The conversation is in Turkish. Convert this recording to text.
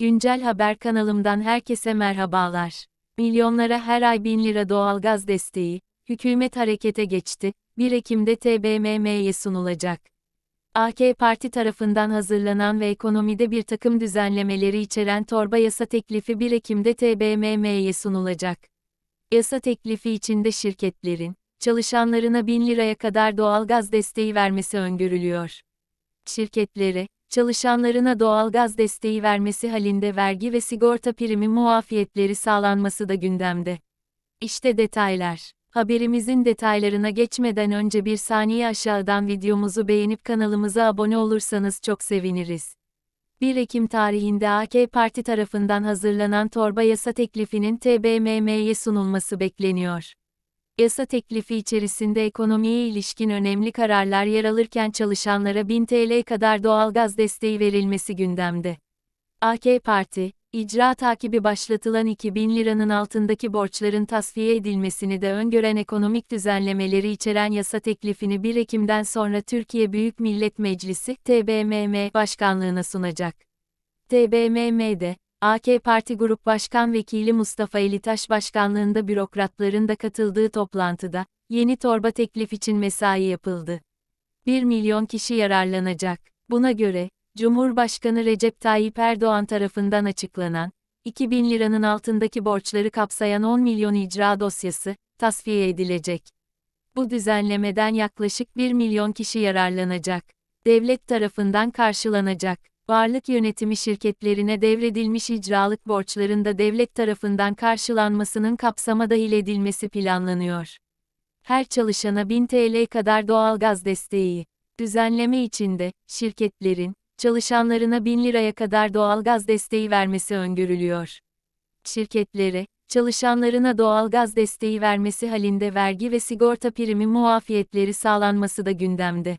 Güncel Haber kanalımdan herkese merhabalar. Milyonlara her ay 1000 lira doğalgaz desteği, hükümet harekete geçti, 1 Ekim'de TBMM'ye sunulacak. AK Parti tarafından hazırlanan ve ekonomide bir takım düzenlemeleri içeren torba yasa teklifi 1 Ekim'de TBMM'ye sunulacak. Yasa teklifi içinde şirketlerin, çalışanlarına 1000 liraya kadar doğalgaz desteği vermesi öngörülüyor. Şirketlere, çalışanlarına doğalgaz desteği vermesi halinde vergi ve sigorta primi muafiyetleri sağlanması da gündemde. İşte detaylar. Haberimizin detaylarına geçmeden önce bir saniye aşağıdan videomuzu beğenip kanalımıza abone olursanız çok seviniriz. 1 Ekim tarihinde AK Parti tarafından hazırlanan torba yasa teklifinin TBMM'ye sunulması bekleniyor. Yasa teklifi içerisinde ekonomiye ilişkin önemli kararlar yer alırken çalışanlara 1000 TL kadar doğalgaz desteği verilmesi gündemde. AK Parti, icra takibi başlatılan 2000 liranın altındaki borçların tasfiye edilmesini de öngören ekonomik düzenlemeleri içeren yasa teklifini 1 Ekim'den sonra Türkiye Büyük Millet Meclisi TBMM başkanlığına sunacak. TBMM'de, AK Parti Grup Başkan Vekili Mustafa Elitaş başkanlığında bürokratların da katıldığı toplantıda, yeni torba teklif için mesai yapıldı. 1 milyon kişi yararlanacak. Buna göre, Cumhurbaşkanı Recep Tayyip Erdoğan tarafından açıklanan, 2000 liranın altındaki borçları kapsayan 10 milyon icra dosyası, tasfiye edilecek. Bu düzenlemeden yaklaşık 1 milyon kişi yararlanacak. Devlet tarafından karşılanacak. Varlık yönetimi şirketlerine devredilmiş icralık borçların da devlet tarafından karşılanmasının kapsama dahil edilmesi planlanıyor. Her çalışana 1000 TL kadar doğalgaz desteği. Düzenleme içinde, şirketlerin, çalışanlarına 1000 liraya kadar doğalgaz desteği vermesi öngörülüyor. Şirketlere, çalışanlarına doğalgaz desteği vermesi halinde vergi ve sigorta primi muafiyetleri sağlanması da gündemde.